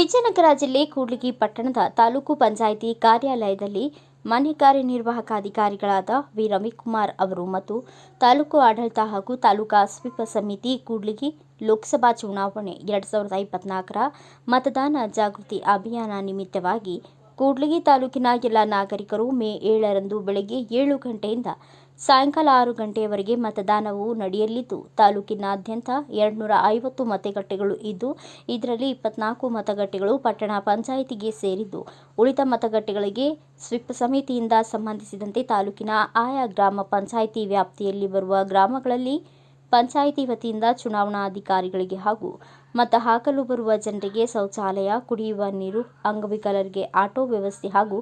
ವಿಜಯನಗರ ಜಿಲ್ಲೆ ಕೂಡ್ಲಿಗಿ ಪಟ್ಟಣದ ತಾಲೂಕು ಪಂಚಾಯಿತಿ ಕಾರ್ಯಾಲಯದಲ್ಲಿ ಮಾನ್ಯ ಕಾರ್ಯನಿರ್ವಾಹಕ ಅಧಿಕಾರಿಗಳಾದ ವಿ. ರವಿಕುಮಾರ್ ಅವರು ಮತ್ತು ತಾಲೂಕು ಆಡಳಿತ ಹಾಗೂ ತಾಲೂಕಾ ಸ್ವೀಪ ಸಮಿತಿ ಕೂಡ್ಲಿಗಿ ಲೋಕಸಭಾ ಚುನಾವಣೆ ಎರಡು ಸಾವಿರದ ಇಪ್ಪತ್ನಾಲ್ಕರ ಮತದಾನ ಜಾಗೃತಿ ಅಭಿಯಾನ ನಿಮಿತ್ತವಾಗಿ ಕೂಡ್ಲಿಗಿ ತಾಲೂಕಿನ ಎಲ್ಲ ನಾಗರಿಕರು ಮೇ ಏಳರಂದು ಬೆಳಗ್ಗೆ ಏಳು ಗಂಟೆಯಿಂದ ಸಾಯಂಕಾಲ ಆರು ಗಂಟೆಯವರೆಗೆ ಮತದಾನವು ನಡೆಯಲಿದ್ದು, ತಾಲೂಕಿನಾದ್ಯಂತ ಎರಡ್ನೂರ ಐವತ್ತು ಮತಗಟ್ಟೆಗಳು ಇದ್ದು, ಇದರಲ್ಲಿ ಇಪ್ಪತ್ನಾಲ್ಕು ಮತಗಟ್ಟೆಗಳು ಪಟ್ಟಣ ಪಂಚಾಯಿತಿಗೆ ಸೇರಿದ್ದು, ಉಳಿದ ಮತಗಟ್ಟೆಗಳಿಗೆ ಸ್ವಿಪ್ ಸಮಿತಿಯಿಂದ ಸಂಬಂಧಿಸಿದಂತೆ ತಾಲೂಕಿನ ಆಯಾ ಗ್ರಾಮ ಪಂಚಾಯಿತಿ ವ್ಯಾಪ್ತಿಯಲ್ಲಿ ಬರುವ ಗ್ರಾಮಗಳಲ್ಲಿ ಪಂಚಾಯಿತಿ ವತಿಯಿಂದ ಚುನಾವಣಾಧಿಕಾರಿಗಳಿಗೆ ಹಾಗೂ ಮತ ಹಾಕಲು ಬರುವ ಜನರಿಗೆ ಶೌಚಾಲಯ, ಕುಡಿಯುವ ನೀರು, ಅಂಗವಿಕಲರಿಗೆ ಆಟೋ ವ್ಯವಸ್ಥೆ ಹಾಗೂ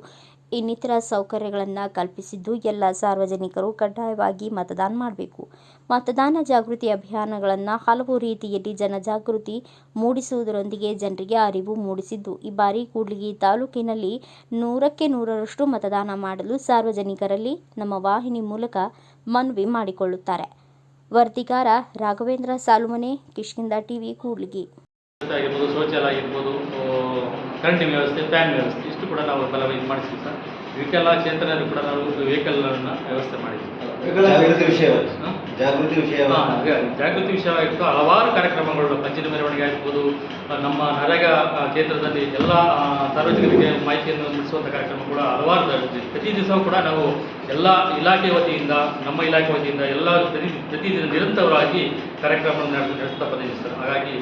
ಇನ್ನಿತರ ಸೌಕರ್ಯಗಳನ್ನು ಕಲ್ಪಿಸಿದ್ದು ಎಲ್ಲ ಸಾರ್ವಜನಿಕರು ಕಡ್ಡಾಯವಾಗಿ ಮತದಾನ ಮಾಡಬೇಕು. ಮತದಾನ ಜಾಗೃತಿ ಅಭಿಯಾನಗಳನ್ನು ಹಲವು ರೀತಿಯಲ್ಲಿ ಜನಜಾಗೃತಿ ಮೂಡಿಸುವುದರೊಂದಿಗೆ ಜನರಿಗೆ ಅರಿವು ಮೂಡಿಸಿದ್ದು, ಈ ಬಾರಿ ಕೂಡ್ಲಿಗಿ ತಾಲೂಕಿನಲ್ಲಿ ನೂರಕ್ಕೆ ನೂರರಷ್ಟು ಮತದಾನ ಮಾಡಲು ಸಾರ್ವಜನಿಕರಲ್ಲಿ ನಮ್ಮ ವಾಹಿನಿ ಮೂಲಕ ಮನವಿ ಮಾಡಿಕೊಳ್ಳುತ್ತಾರೆ. ವರದಿಗಾರ ರಾಘವೇಂದ್ರ ಸಾಲುಮನೆ ಕಿಷ್ಕಿಂದ ಟಿವಿ ಕೂಡ್ಲಿಗಿ. ಶೌಚಾಲಯ ಆಗಿರ್ಬೋದು ಕರೆಂಟಿನ ವ್ಯವಸ್ಥೆ ಫ್ಯಾನ್ ವ್ಯವಸ್ಥೆ, ಇಷ್ಟು ಕೂಡ ನಾವು ಬಲ ಇದು ಮಾಡಿಸ್ತೀವಿ ಸರ್. ವಿಕಲಾಚೇತನರು ಕೂಡ ನಾವು ವೆಹಿಕಲ್ನ ವ್ಯವಸ್ಥೆ ಮಾಡಿದ್ವಿ ಜಾಗೃತಿ ವಿಷಯ? ಜಾಗೃತಿ ವಿಷಯ ಜಾಗೃತಿ ವಿಷಯವಾಗಿತ್ತು ಹಲವಾರು ಕಾರ್ಯಕ್ರಮಗಳು ಪಂಚಾಯತ್ ಮೆರವಣಿಗೆ ಆಗಿರ್ಬೋದು ನಮ್ಮ ನರೇಗಾ ಕ್ಷೇತ್ರದಲ್ಲಿ ಎಲ್ಲ ಸಾರ್ವಜನಿಕರಿಗೆ ಮಾಹಿತಿಯನ್ನು ಮುಟ್ಟಿಸುವಂಥ ಕಾರ್ಯಕ್ರಮ ಕೂಡ ಹಲವಾರು. ಪ್ರತಿ ದಿವಸವೂ ಕೂಡ ನಾವು ಎಲ್ಲ ಇಲಾಖೆ ವತಿಯಿಂದ ನಮ್ಮ ಇಲಾಖೆ ವತಿಯಿಂದ ಎಲ್ಲ ಪ್ರತಿ ಪ್ರತಿದಿನ ನಿರಂತರವಾಗಿ ಕಾರ್ಯಕ್ರಮವನ್ನು ನಡೆಸ್ತಾ ಬಂದಿದ್ದೀವಿ ಸರ್. ಹಾಗಾಗಿ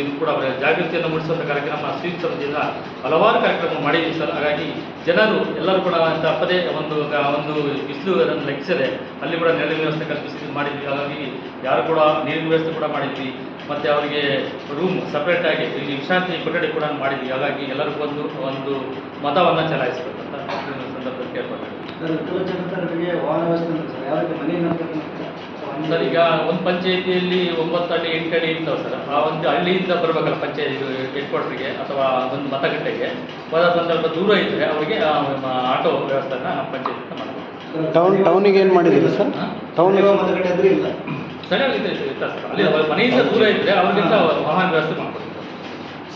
ಇದು ಕೂಡ ಅವರ ಜಾಗೃತಿಯನ್ನು ಮೂಡಿಸುವಂಥ ಕಾರ್ಯಕ್ರಮ ಸ್ವೀಪ್ ಸಮಿತಿಯಿಂದ ಹಲವಾರು ಕಾರ್ಯಕ್ರಮ ಮಾಡಿದ್ದೀವಿ ಸರ್. ಹಾಗಾಗಿ ಜನರು ಎಲ್ಲರೂ ಕೂಡ ತಪ್ಪದೇ ಒಂದು ಒಂದು ಬಿಸಿಲು ಅದನ್ನು ಲೆಕ್ಕಿಸದೆ ಅಲ್ಲಿ ಕೂಡ ನೆರಳಿನ ವ್ಯವಸ್ಥೆ ಕಲ್ಪಿಸಿ ಮಾಡಿದ್ವಿ. ಹಾಗಾಗಿ ಯಾರು ಕೂಡ ನೀರಿನ ವ್ಯವಸ್ಥೆ ಕೂಡ ಮಾಡಿದ್ವಿ. ಮತ್ತು ಅವರಿಗೆ ರೂಮ್ ಸಪ್ರೇಟಾಗಿ ಇಲ್ಲಿ ವಿಶ್ರಾಂತಿ ಕೊಠಡಿ ಕೂಡ ಮಾಡಿದ್ವಿ. ಹಾಗಾಗಿ ಎಲ್ಲರಿಗೂ ಒಂದು ಒಂದು ಮತವನ್ನು ಚಲಾಯಿಸಬೇಕಂತ ಸಂದರ್ಭದಲ್ಲಿ ಕೇಳ್ಬೋದು ಸರ್ ಈಗ ಒಂದು ಪಂಚಾಯತಿಯಲ್ಲಿ ಒಂಬತ್ತು ಹಳ್ಳಿ ಎಂಟು ಹಳ್ಳಿ ಇರ್ತಾವೆ ಸರ್. ಆ ಒಂದು ಹಳ್ಳಿಯಿಂದ ಬರ್ಬೇಕಲ್ಲ ಪಂಚಾಯತ್ ಹೆಡ್ ಕ್ವಾರ್ಟರ್ಗೆ ಅಥವಾ ಒಂದು ಮತಗಟ್ಟೆಗೆ. ಹೋದ ಸಂದರ್ಭ ದೂರ ಇದ್ದರೆ ಅವರಿಗೆ ಆ, ಆಟೋ ವ್ಯವಸ್ಥೆನ ನಮ್ಮ ಪಂಚಾಯತ್ ಮಾಡಬೇಕು ಟೌನ್ ಟೌನಿಗೆ ಏನು ಮಾಡಿದ್ದೀರಿ ಸರ್? ಟೌನ್ ಮತಗಟ್ಟೆ ಅಂದ್ರೆ ಇಲ್ಲ. ಸರಿಯಾಗಿದೆ ಸರ್. ಅಲ್ಲಿ ಮನೆಯಿಂದ ದೂರ ಇದ್ದರೆ ಅವ್ರಿಗಿಂತ ವಾಹನ ವ್ಯವಸ್ಥೆ ಮಾಡ್ಕೊಡ್ತೀವಿ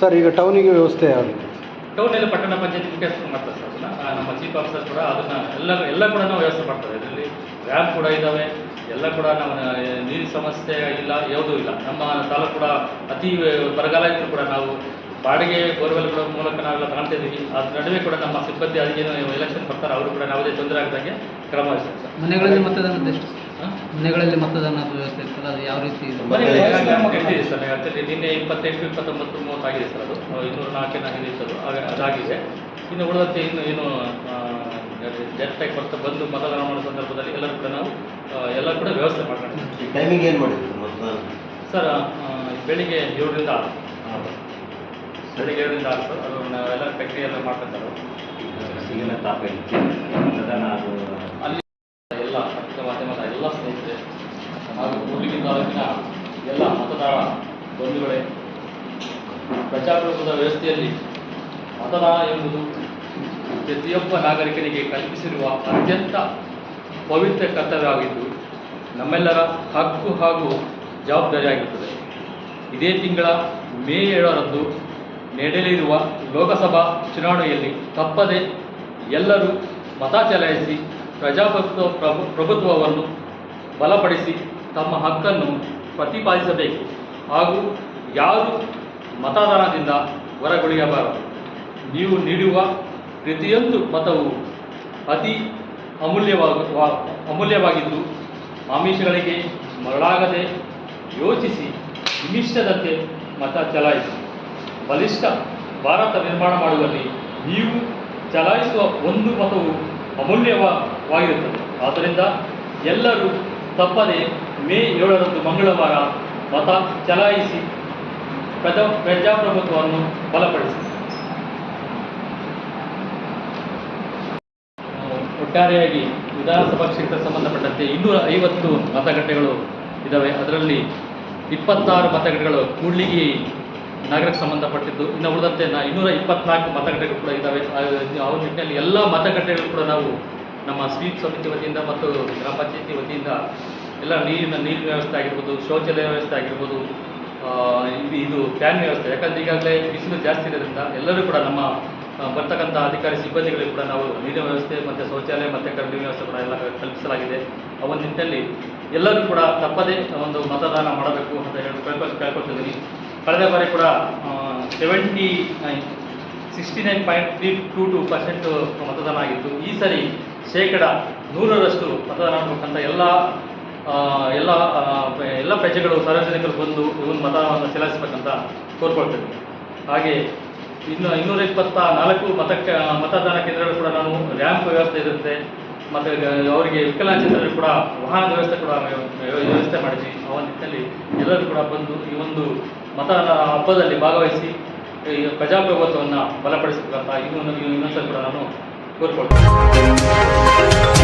ಸರ್ ಈಗ ಟೌನಿಗೆ ವ್ಯವಸ್ಥೆ ಯಾವ ಟೌನಲ್ಲಿ ಪಟ್ಟಣ ಪಂಚಾಯತಿ ಮುಖ್ಯಸ್ಥರು ಮಾಡ್ತಾರೆ ಸರ್ ಅದನ್ನ. ನಮ್ಮ ಚೀಫ್ ಆಫೀಸರ್ ಕೂಡ ಅದನ್ನ ಎಲ್ಲ ಎಲ್ಲ ಕೂಡ ನಾವು ವ್ಯವಸ್ಥೆ ಮಾಡ್ತಾರೆ. ಇದರಲ್ಲಿ ರ್ಯಾಂಪ್ ಕೂಡ ಇದ್ದಾವೆ ಎಲ್ಲ ಕೂಡ ನಮ್ಮ ನೀರಿನ ಸಮಸ್ಯೆ ಇಲ್ಲ ಯಾವುದೂ ಇಲ್ಲ. ನಮ್ಮ ತಾಲೂಕು ಕೂಡ ಅತಿ ಬರಗಾಲ ಇದ್ದರೂ ಕೂಡ ನಾವು ಬಾಡಿಗೆ ಬೋರ್ವೆಲ್ಗಳ ಮೂಲಕ ನಾವೆಲ್ಲ ಕಾಣ್ತಾ ಇದ್ದೀವಿ. ಅದ್ರ ನಡುವೆ ಕೂಡ ನಮ್ಮ ಸಿಬ್ಬಂದಿ ಅದೇನು ಎಲೆಕ್ಷನ್ ಬರ್ತಾರೆ ಅವರು ಕೂಡ ಯಾವುದೇ ತೊಂದರೆ ಆಗದಂಗೆ ಕ್ರಮ ವಹಿಸ್ತಾರೆ ಸರ್. ಮನೆಗಳಲ್ಲಿ ಮತದಾನದ ಎಷ್ಟು? ಮನೆಗಳಲ್ಲಿ ಮತದಾನದ ವ್ಯವಸ್ಥೆ ಇರ್ತದೆ ಅದು ಯಾವ ರೀತಿ ಇದೆ? ಸರ್. ಆ್ಯಕ್ಚುಲಿ ನಿನ್ನೆ ಇಪ್ಪತ್ತೆಂಟು ಇಪ್ಪತ್ತೊಂಬತ್ತು ಮೂವತ್ತಾಗಿದೆ ಸರ್ ಅದು. ಇನ್ನೂರ ನಾಲ್ಕೇನು ಆಗಿದೆ ಇತ್ತು ಅದು ಅದಾಗಿದೆ. ಇನ್ನು ಉಳಿದಂತೆ ಇನ್ನು ಏನು ಡೈರೆಕ್ಟಾಗಿ ಬರ್ತಾ ಬಂದು ಮತದಾನ ಮಾಡೋ ಸಂದರ್ಭದಲ್ಲಿ ಎಲ್ಲರೂ ಕೂಡ ನಾವು ಎಲ್ಲ ಕೂಡ ವ್ಯವಸ್ಥೆ ಮಾಡ್ಕೊಂಡಿದ್ದೀವಿ ಟೈಮಿಂಗ್ ಏನು ಮಾಡಿದ್ರು ಮತದಾನ ಸರ್ ಬೆಳಿಗ್ಗೆ ಏಳರಿಂದ ಆರು. ಬೆಳಿಗ್ಗೆ ಏಳರಿಂದ ಆರು ಸರ್ ಅದು ನಾವೆಲ್ಲ ಪ್ರಕ್ರಿಯೆ ಎಲ್ಲ ಮಾಡ್ಕೊತಾರೆ ಅಲ್ಲಿ ಎಲ್ಲ ಪತ್ರಿಕಾ ಮಾಧ್ಯಮದ ಎಲ್ಲ ಸ್ನೇಹಿತರೆ ಹಾಗೂ ಕೂಡ್ಲಿಗಿ ತಾಲೂಕಿನ ಎಲ್ಲ ಮತದಾರ ಬಂಧುಗಳೇ ಪ್ರಜಾಪ್ರಭುತ್ವದ ವ್ಯವಸ್ಥೆಯಲ್ಲಿ ಮತದಾನ ಎಂಬುದು ಪ್ರತಿಯೊಬ್ಬ ನಾಗರಿಕನಿಗೆ ಕಲ್ಪಿಸಿರುವ ಅತ್ಯಂತ ಪವಿತ್ರ ಕರ್ತವ್ಯವಾಗಿದ್ದು ನಮ್ಮೆಲ್ಲರ ಹಕ್ಕು ಹಾಗೂ ಜವಾಬ್ದಾರಿಯಾಗಿರುತ್ತದೆ. ಇದೇ ತಿಂಗಳ ಮೇ ಏಳರಂದು ನಡೆಯಲಿರುವ ಲೋಕಸಭಾ ಚುನಾವಣೆಯಲ್ಲಿ ತಪ್ಪದೆ ಎಲ್ಲರೂ ಮತ ಚಲಾಯಿಸಿ ಪ್ರಜಾಪ್ರಭುತ್ವ ಪ್ರಭು, ಪ್ರಭುತ್ವವನ್ನು ಬಲಪಡಿಸಿ ತಮ್ಮ ಹಕ್ಕನ್ನು ಪ್ರತಿಪಾದಿಸಬೇಕು ಹಾಗೂ ಯಾರು ಮತದಾನದಿಂದ ಹೊರಗುಳಿಯಬಾರದು. ನೀವು ನೀಡುವ ಪ್ರತಿಯೊಂದು ಮತವು ಅತಿ ಅಮೂಲ್ಯವಾಗ ಅಮೂಲ್ಯವಾಗಿದ್ದು ಆಮಿಷಗಳಿಗೆ ಮರಳಾಗದೆ ಯೋಚಿಸಿ ನಿಮಿಷದಂತೆ ಮತ ಚಲಾಯಿಸಿ. ಬಲಿಷ್ಠ ಭಾರತ ನಿರ್ಮಾಣ ಮಾಡುವಲ್ಲಿ ನೀವು ಚಲಾಯಿಸುವ ಒಂದು ಮತವು ಅಮೂಲ್ಯವಾಗಿರುತ್ತದೆ. ಆದ್ದರಿಂದ ಎಲ್ಲರೂ ತಪ್ಪದೆ ಮೇ ಏಳರಂದು ಮಂಗಳವಾರ ಮತ ಚಲಾಯಿಸಿ ಪ್ರಜಾ, ಪ್ರಜಾಪ್ರಭುತ್ವವನ್ನು ಬಲಪಡಿಸಿ. ಒಟ್ಟಾರೆಯಾಗಿ ವಿಧಾನಸಭಾ ಕ್ಷೇತ್ರ ಸಂಬಂಧಪಟ್ಟಂತೆ ಇನ್ನೂರ ಐವತ್ತು ಮತಗಟ್ಟೆಗಳು ಇದ್ದಾವೆ ಅದರಲ್ಲಿ ಇಪ್ಪತ್ತಾರು ಮತಗಟ್ಟೆಗಳು ಕೂಡ್ಲಿಗಿ ನಗರಕ್ಕೆ ಸಂಬಂಧಪಟ್ಟಿದ್ದು. ಇನ್ನು ಉಳಿದಂತೆ ನಾ ಇನ್ನೂರ ಇಪ್ಪತ್ನಾಲ್ಕು ಮತಗಟ್ಟೆಗಳು ಕೂಡ ಇದ್ದಾವೆ ಆ- ನಿಟ್ಟಿನಲ್ಲಿ ಎಲ್ಲ ಮತಗಟ್ಟೆಗಳು ಕೂಡ ನಾವು ನಮ್ಮ ಸ್ವೀಪ್ ಸಮಿತಿ ವತಿಯಿಂದ ಮತ್ತು ಗ್ರಾಮ ಪಂಚಾಯತಿ ವತಿಯಿಂದ ಎಲ್ಲ ನೀರಿನ ನೀರಿನ ವ್ಯವಸ್ಥೆ ಆಗಿರ್ಬೋದು, ಶೌಚಾಲಯ ವ್ಯವಸ್ಥೆ ಆಗಿರ್ಬೋದು ಇದು- ಫ್ಯಾನ್ ವ್ಯವಸ್ಥೆ. ಯಾಕಂದರೆ ಈಗಾಗಲೇ ಬಿಸಿಲು ಜಾಸ್ತಿ ಇರೋದ್ರಿಂದ ಎಲ್ಲರೂ ಕೂಡ ನಮ್ಮ ಬರ್ತಕ್ಕಂಥ ಅಧಿಕಾರಿ ಸಿಬ್ಬಂದಿಗಳಿಗೆ ಕೂಡ ನಾವು ನೀರಿನ ವ್ಯವಸ್ಥೆ ಮತ್ತು ಶೌಚಾಲಯ ಮತ್ತು ಕರೆಂಟಿನ ವ್ಯವಸ್ಥೆ ಕೂಡ ಎಲ್ಲ ಕಲ್ಪಿಸಲಾಗಿದೆ. ಆ ಒಂದು ನಿಟ್ಟಿನಲ್ಲಿ ಎಲ್ಲರೂ ಕೂಡ ತಪ್ಪದೇ ಒಂದು ಮತದಾನ ಮಾಡಬೇಕು ಅಂತ ಹೇಳಿ ಕೇಳ್ಕೊ, ಕೇಳ್ಕೊಳ್ತಿದ್ದೀನಿ. ಕಳೆದ ಬಾರಿ ಕೂಡ seventy sixty nine point three two two percent ಮತದಾನ ಆಗಿತ್ತು. ಈ ಸರಿ ಶೇಕಡ ನೂರರಷ್ಟು ಮತದಾನ ಮಾಡಬೇಕಂತ ಎಲ್ಲ ಎಲ್ಲ ಎಲ್ಲ ಪ್ರಜೆಗಳು ಸಾರ್ವಜನಿಕರು ಬಂದು ಇವನ್ ಮತವನ್ನು ಚಲಾಯಿಸ್ಬೇಕಂತ ಕೋರ್ಕೊಳ್ತೇವೆ ಹಾಗೆ ಇನ್ನು ಇನ್ನೂರ ಇಪ್ಪತ್ತ ನಾಲ್ಕು ಮತಕ್ಕೆ ಮತದಾನ ಕೇಂದ್ರಗಳು ಕೂಡ ನಾನು ರ್ಯಾಂಪ್ ವ್ಯವಸ್ಥೆ ಇರುತ್ತೆ. ಮತ್ತು ಅವರಿಗೆ ವಿಕಲಾಂಗಚೇತನರಿಗೆ ಕೂಡ ವಾಹನದ ವ್ಯವಸ್ಥೆ ಕೂಡ ವ್ಯವಸ್ಥೆ ಮಾಡಿದ್ವಿ. ಆ ನಿಟ್ಟಿನಲ್ಲಿ ಎಲ್ಲರೂ ಕೂಡ ಬಂದು ಈ ಒಂದು ಮತ ಹಬ್ಬದಲ್ಲಿ ಭಾಗವಹಿಸಿ ಪ್ರಜಾಪ್ರಭುತ್ವವನ್ನು ಬಲಪಡಿಸಬೇಕಂತ ಇನ್ನೊಂದು ಇನ್ನೊಂದ್ಸಲ ಕೂಡ ನಾನು ಕೋರ್ಕೊಳ್ತೇನೆ.